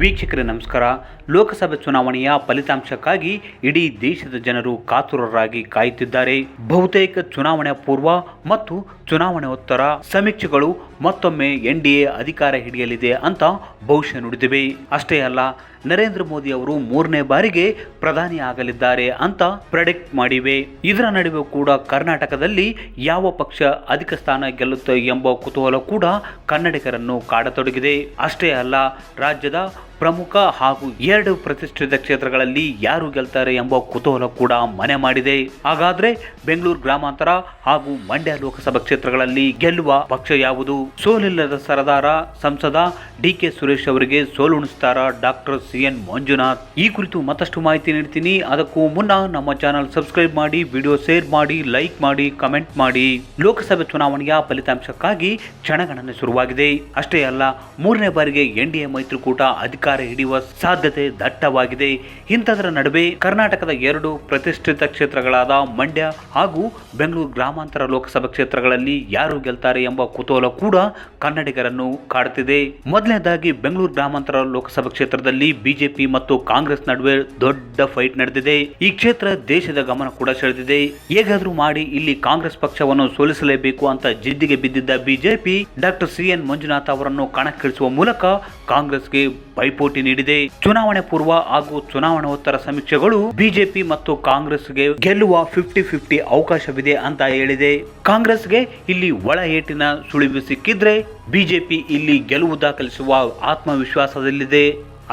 ವೀಕ್ಷಕರೇ ನಮಸ್ಕಾರ. ಲೋಕಸಭೆ ಚುನಾವಣೆಯ ಫಲಿತಾಂಶಕ್ಕಾಗಿ ಇಡೀ ದೇಶದ ಜನರು ಕಾತುರರಾಗಿ ಕಾಯುತ್ತಿದ್ದಾರೆ. ಬಹುತೇಕ ಚುನಾವಣೆ ಪೂರ್ವ ಮತ್ತು ಚುನಾವಣೆ ಉತ್ತರ ಸಮೀಕ್ಷೆಗಳು ಮತ್ತೊಮ್ಮೆ ಎನ್ ಡಿ ಎ ಅಧಿಕಾರ ಹಿಡಿಯಲಿದೆ ಅಂತ ಭವಿಷ್ಯ ನುಡಿದಿವೆ. ಅಷ್ಟೇ ಅಲ್ಲ, ನರೇಂದ್ರ ಮೋದಿ ಅವರು ಮೂರನೇ ಬಾರಿಗೆ ಪ್ರಧಾನಿ ಆಗಲಿದ್ದಾರೆ ಅಂತ ಪ್ರೆಡಿಕ್ಟ್ ಮಾಡಿವೆ. ಇದರ ನಡುವೆ ಕೂಡ ಕರ್ನಾಟಕದಲ್ಲಿ ಯಾವ ಪಕ್ಷ ಅಧಿಕ ಸ್ಥಾನ ಗೆಲ್ಲುತ್ತೆ ಎಂಬ ಕುತೂಹಲ ಕೂಡ ಕನ್ನಡಿಗರನ್ನು ಕಾಡತೊಡಗಿದೆ. ಅಷ್ಟೇ ಅಲ್ಲ, ರಾಜ್ಯದ ಪ್ರಮುಖ ಹಾಗೂ ಎರಡು ಪ್ರತಿಷ್ಠಿತ ಕ್ಷೇತ್ರಗಳಲ್ಲಿ ಯಾರು ಗೆಲ್ತಾರೆ ಎಂಬ ಕುತೂಹಲ ಕೂಡ ಮನೆ ಮಾಡಿದೆ. ಹಾಗಾದ್ರೆ ಬೆಂಗಳೂರು ಗ್ರಾಮಾಂತರ ಹಾಗೂ ಮಂಡ್ಯ ಲೋಕಸಭಾ ಕ್ಷೇತ್ರಗಳಲ್ಲಿ ಗೆಲ್ಲುವ ಪಕ್ಷ ಯಾವುದು? ಸೋಲಿಲ್ಲದ ಸರದಾರ ಸಂಸದ ಡಿ ಕೆ ಸುರೇಶ್ ಅವರಿಗೆ ಸೋಲುಣಿಸ್ತಾರ ಡಾಕ್ಟರ್ ಸಿ ಎನ್ ಮಂಜುನಾಥ್. ಈ ಕುರಿತು ಮತ್ತಷ್ಟು ಮಾಹಿತಿ ನೀಡ್ತೀನಿ. ಅದಕ್ಕೂ ಮುನ್ನ ನಮ್ಮ ಚಾನಲ್ ಸಬ್ಸ್ಕ್ರೈಬ್ ಮಾಡಿ, ವಿಡಿಯೋ ಶೇರ್ ಮಾಡಿ, ಲೈಕ್ ಮಾಡಿ, ಕಮೆಂಟ್ ಮಾಡಿ. ಲೋಕಸಭೆ ಚುನಾವಣೆಯ ಫಲಿತಾಂಶಕ್ಕಾಗಿ ಕ್ಷಣಗಣನೆ ಶುರುವಾಗಿದೆ. ಅಷ್ಟೇ ಅಲ್ಲ, ಮೂರನೇ ಬಾರಿಗೆ ಎನ್ ಡಿ ಎ ಮೈತ್ರಿಕೂಟ ಅಧಿಕಾರ ಹಿಡಿಯುವ ಸಾಧ್ಯತೆ ದಟ್ಟವಾಗಿದೆ. ಇಂಥದರ ನಡುವೆ ಕರ್ನಾಟಕದ ಎರಡು ಪ್ರತಿಷ್ಠಿತ ಕ್ಷೇತ್ರಗಳಾದ ಮಂಡ್ಯ ಹಾಗೂ ಬೆಂಗಳೂರು ಗ್ರಾಮಾಂತರ ಲೋಕಸಭಾ ಕ್ಷೇತ್ರಗಳಲ್ಲಿ ಯಾರು ಗೆಲ್ತಾರೆ ಎಂಬ ಕುತೂಹಲ ಕೂಡ ಕನ್ನಡಿಗರನ್ನು ಕಾಡುತ್ತಿದೆ ಮೊದಲನೇದಾಗಿ ಬೆಂಗಳೂರು ಗ್ರಾಮಾಂತರ ಲೋಕಸಭಾ ಕ್ಷೇತ್ರದಲ್ಲಿ ಬಿಜೆಪಿ ಮತ್ತು ಕಾಂಗ್ರೆಸ್ ನಡುವೆ ದೊಡ್ಡ ಫೈಟ್ ನಡೆದಿದೆ. ಈ ಕ್ಷೇತ್ರ ದೇಶದ ಗಮನ ಕೂಡ ಸೆಳೆದಿದೆ. ಹೇಗಾದ್ರೂ ಮಾಡಿ ಇಲ್ಲಿ ಕಾಂಗ್ರೆಸ್ ಪಕ್ಷವನ್ನು ಸೋಲಿಸಲೇಬೇಕು ಅಂತ ಜಿದ್ದಿಗೆ ಬಿದ್ದಿದ್ದ BJP doctor C N Manjunath ಅವರನ್ನು ಕಣಕ್ಕಿಳಿಸುವ ಮೂಲಕ ಕಾಂಗ್ರೆಸ್ಗೆ ಪೈಪೋಟಿ ನೀಡಿದೆ. ಚುನಾವಣೆ ಪೂರ್ವ ಹಾಗೂ ಚುನಾವಣೋತ್ತರ ಸಮೀಕ್ಷೆಗಳು ಬಿಜೆಪಿ ಮತ್ತು ಕಾಂಗ್ರೆಸ್ಗೆ ಗೆಲ್ಲುವ ಫಿಫ್ಟಿ ಫಿಫ್ಟಿ ಅವಕಾಶವಿದೆ ಅಂತ ಹೇಳಿದೆ. ಕಾಂಗ್ರೆಸ್ಗೆ ಇಲ್ಲಿ ಒಳ ಏಟಿನ ಸುಳಿವು ಸಿಕ್ಕಿದ್ರೆ ಬಿಜೆಪಿ ಇಲ್ಲಿ ಗೆಲುವು ದಾಖಲಿಸುವ ಆತ್ಮವಿಶ್ವಾಸದಲ್ಲಿದೆ.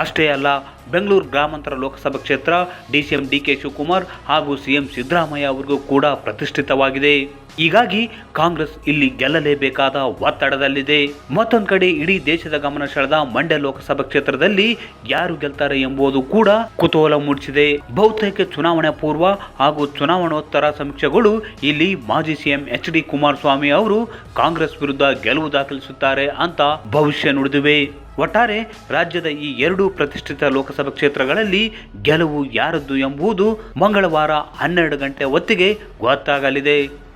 ಅಷ್ಟೇ ಅಲ್ಲ, ಬೆಂಗಳೂರು ಗ್ರಾಮಾಂತರ ಲೋಕಸಭಾ ಕ್ಷೇತ್ರ ಡಿಸಿಎಂ ಡಿ ಕೆ ಶಿವಕುಮಾರ್ ಹಾಗೂ ಸಿಎಂ ಸಿದ್ದರಾಮಯ್ಯ ಅವರಿಗೂ ಕೂಡ ಪ್ರತಿಷ್ಠಿತವಾಗಿದೆ. ಹೀಗಾಗಿ ಕಾಂಗ್ರೆಸ್ ಇಲ್ಲಿ ಗೆಲ್ಲಲೇಬೇಕಾದ ಒತ್ತಡದಲ್ಲಿದೆ. ಮತ್ತೊಂದು ಕಡೆ ಇಡೀ ದೇಶದ ಗಮನ ಸೆಳೆದ ಮಂಡ್ಯ ಲೋಕಸಭಾ ಕ್ಷೇತ್ರದಲ್ಲಿ ಯಾರು ಗೆಲ್ತಾರೆ ಎಂಬುದು ಕೂಡ ಕುತೂಹಲ ಮೂಡಿಸಿದೆ. ಬಹುತೇಕ ಚುನಾವಣೆ ಪೂರ್ವ ಹಾಗೂ ಚುನಾವಣೋತ್ತರ ಸಮೀಕ್ಷೆಗಳು ಇಲ್ಲಿ ಮಾಜಿ ಸಿಎಂ ಎಚ್ ಡಿ ಕುಮಾರಸ್ವಾಮಿ ಅವರು ಕಾಂಗ್ರೆಸ್ ವಿರುದ್ಧ ಗೆಲುವು ದಾಖಲಿಸುತ್ತಾರೆ ಅಂತ ಭವಿಷ್ಯ ನುಡಿದಿವೆ. ಒಟ್ಟಾರೆ ರಾಜ್ಯದ ಈ ಎರಡು ಪ್ರತಿಷ್ಠಿತ ಲೋಕಸಭಾ ಕ್ಷೇತ್ರಗಳಲ್ಲಿ ಗೆಲುವು ಯಾರದ್ದು ಎಂಬುದು ಮಂಗಳವಾರ ಹನ್ನೆರಡು ಗಂಟೆ ಹೊತ್ತಿಗೆ ಗೊತ್ತಾಗಲಿದೆ.